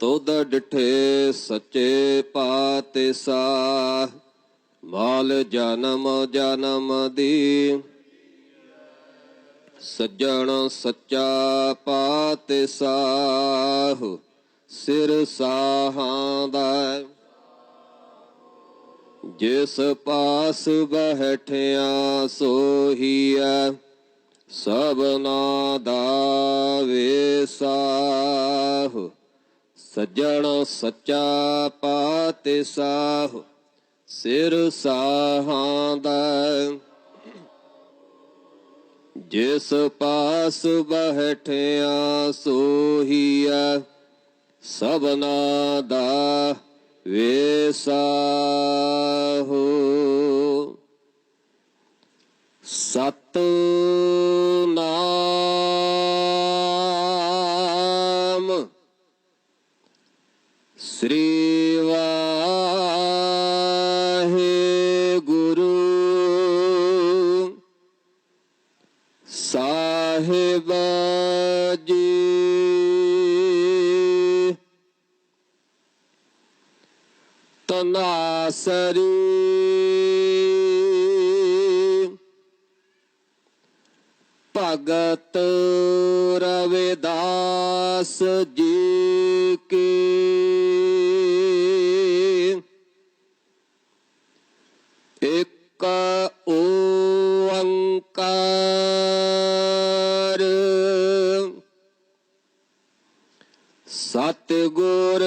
ਤੁਧ ਡਿਠੇ ਸੱਚੇ ਪਾਤਿਸਾ ਮਾਲ ਜਨਮ ਜਨਮ ਦੀ। ਸੱਜਣ ਸੱਚਾ ਪਾਤਿਸਾਹ, ਸਿਰ ਸਾਹਾਂ ਦਾ। ਜਿਸ ਪਾਸ ਬਹਿਠਿਆ ਸੋਹੀਐ ਸਭਨਾ ਦਾ ਵੇਸਾਹ। ਸੱਜਣ ਸੱਚਾ ਪਾਤਿਸਾਹ ਸਿਰ ਸਾਹਾਂ ਦਾ। ਜਿਸ ਪਾਸ ਬਹਿਠਿਆ ਸੋਹੀਐ ਸਭਨਾ ਦਾ ਵੇਸਾਹੋ ਸ੍ਰੀ ਵਾਹਿਗੁਰੂ ਸਾਹਿਬ ਜੀ ਤਨਾਸਰੀ ਭਗਤ ਰਵਿਦਾਸ ਜੀ ਕੀ ਸਤਿਗੁਰ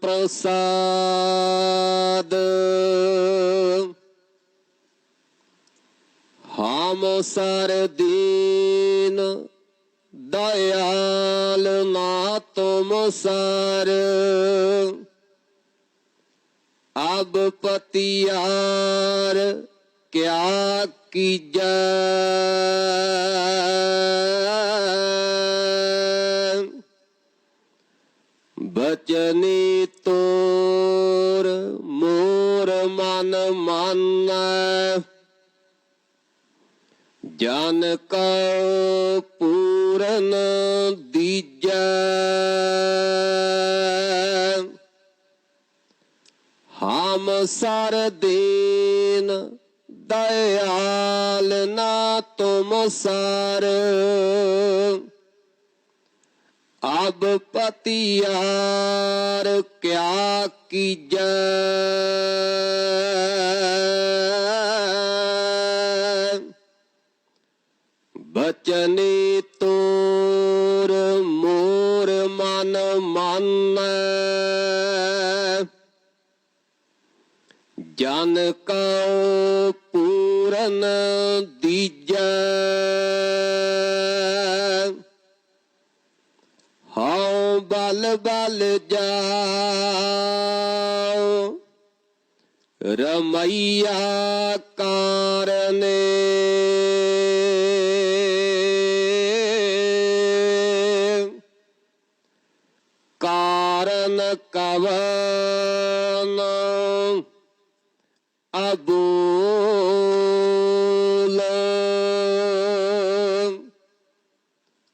ਪ੍ਰਸਾਦ। ਹਮ ਸਰ ਦੀਨ ਦਇਆਲ ਨਾ ਤੁਮ ਸਰ। ਅਬ ਪਤਿਆਰ ਕਿਆ ਕੀਜੈ। ਬਚਨੀ ਤੋਰ ਮੋਰ ਮਨ ਮਾਨੈ। ਜਨ ਕਉ ਪੂਰਨ ਦੀਜੈ। ਹਮ ਸਰ ਦੀਨ ਦਇਆਲ ਨਾ ਤੁਮ ਸਰ। ਅਬ ਪਤਿਆਰ ਕਿਆ ਕੀਜੈ? ਬਚਨੀ ਤੋਰ ਮੋਰ ਮਨ ਮਾਨੈ। ਜਨ ਕਉ ਪੂਰਨ ਦੀਜੈ। ਬਲ ਬਲ ਜਾਉ ਰਮਈਆ ਕਾਰਨੇ। ਕਾਰਨ ਕਵਨ ਅਬੂਲ।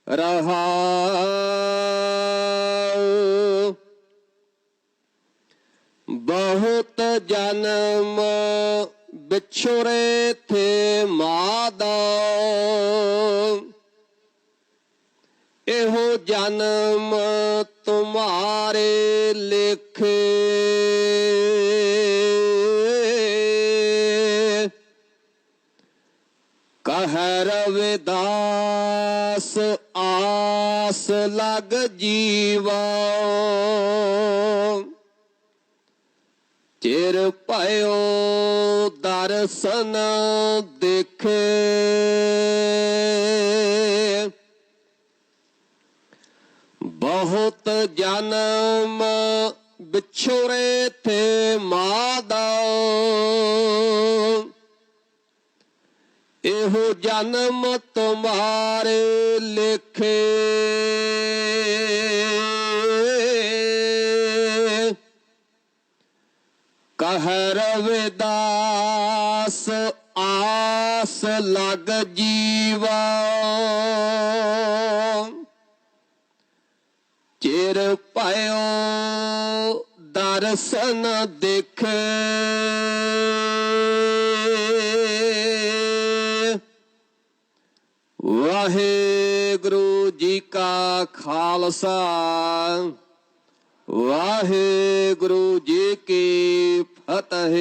ਰਹਾ ਜਨਮ ਵਿਛੁਰੇ ਥੇ ਮਾਦਾ। ਇਹੋ ਜਨਮ ਤੁਮਾਰੇ ਲਿਖੇ। ਕਹਿ ਰਵਿਦਾਸ ਆਸ ਲਗ ਜੀਵਾ। ਚਿਰ ਭਇਓ ਦਰਸ਼ਨ ਦੇਖੇ। ਬਹੁਤ ਜਨਮ ਵਿਛੋਰੇ ਤੇ ਮਾਦਾ। ਇਹੋ ਜਨਮ ਤੁਮਾਰੇ ਲਿਖੇ। ਕਹਿ ਰਵਿਦਾਸ ਆਸ ਲਗ ਜੀਵਾ। ਚਿਰ ਪਾਇਓ ਦਰਸ਼ਨ ਦੇਖੇ। ਵਾਹਿਗੁਰੂ ਜੀ ਕਾ ਖਾਲਸਾ। ਵਾਹਿਗੁਰੂ ਜੀ ਕੀ अतः